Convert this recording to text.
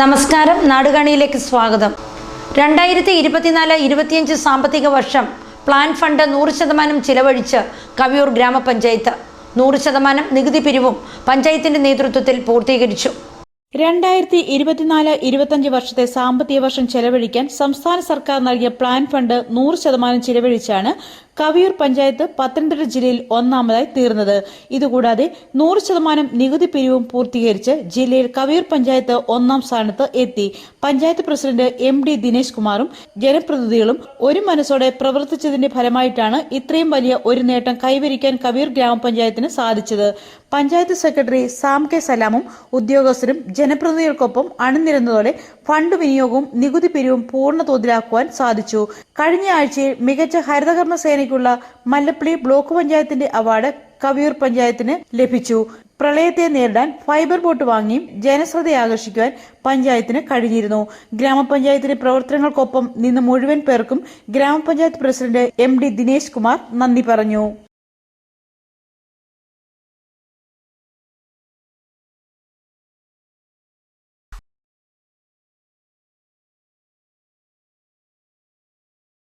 നമസ്കാരം നാടുകാണിയിലേക്ക് സ്വാഗതം. രണ്ടായിരത്തി ഇരുപത്തിനാല് ഇരുപത്തിയഞ്ച് സാമ്പത്തിക വർഷം പ്ലാൻ ഫണ്ട് നൂറ് ശതമാനം ചിലവഴിച്ച് കവിയൂർ ഗ്രാമപഞ്ചായത്ത്. നൂറ് ശതമാനം നികുതി പിരിവും പഞ്ചായത്തിന്റെ നേതൃത്വത്തിൽ പൂർത്തീകരിച്ചു. രണ്ടായിരത്തി ഇരുപത്തിനാല് ഇരുപത്തഞ്ച് വർഷത്തെ സാമ്പത്തിക വർഷം ചെലവഴിക്കാൻ സംസ്ഥാന സർക്കാർ നൽകിയ പ്ലാൻ ഫണ്ട് നൂറ് ശതമാനം ചിലവഴിച്ചാണ് കവിയൂർ പഞ്ചായത്ത് പത്തനംതിട്ട ജില്ലയിൽ ഒന്നാമതായി തീർന്നത്. ഇതുകൂടാതെ നൂറ് ശതമാനം നികുതി പിരിവും പൂർത്തീകരിച്ച് ജില്ലയിൽ കവിയൂർ പഞ്ചായത്ത് ഒന്നാം സ്ഥാനത്ത് എത്തി. Panchayat president M D Dinesh കുമാറും ജനപ്രതിനിധികളും ഒരു മനസ്സോടെ പ്രവർത്തിച്ചതിന്റെ ഫലമായിട്ടാണ് ഇത്രയും വലിയ ഒരു നേട്ടം കൈവരിക്കാൻ കവിയൂർ ഗ്രാമപഞ്ചായത്തിന് സാധിച്ചത്. പഞ്ചായത്ത് സെക്രട്ടറി സാം കെ സലാമും ഉദ്യോഗസ്ഥരും ജനപ്രതിനിധികൾക്കൊപ്പം അണിനിരുന്നതോടെ ഫണ്ട് വിനിയോഗവും നികുതി പിരിവും പൂർണ തോതിലാക്കുവാൻ സാധിച്ചു. കഴിഞ്ഞ ആഴ്ചയിൽ മികച്ച ഹരിതകർമ്മ സേനയ്ക്കുള്ള മല്ലപ്പള്ളി ബ്ലോക്ക് പഞ്ചായത്തിന്റെ അവാർഡ് കവിയൂർ പഞ്ചായത്തിന് ലഭിച്ചു. പ്രളയത്തെ നേരിടാൻ ഫൈബർ ബോട്ട് വാങ്ങിയും ജനശ്രദ്ധ ആകർഷിക്കുവാൻ പഞ്ചായത്തിന് കഴിഞ്ഞിരുന്നു. ഗ്രാമപഞ്ചായത്തിന്റെ പ്രവർത്തനങ്ങൾക്കൊപ്പം നിന്ന് മുഴുവൻ പേർക്കും ഗ്രാമപഞ്ചായത്ത് president M D Dinesh Kumar നന്ദി പറഞ്ഞു.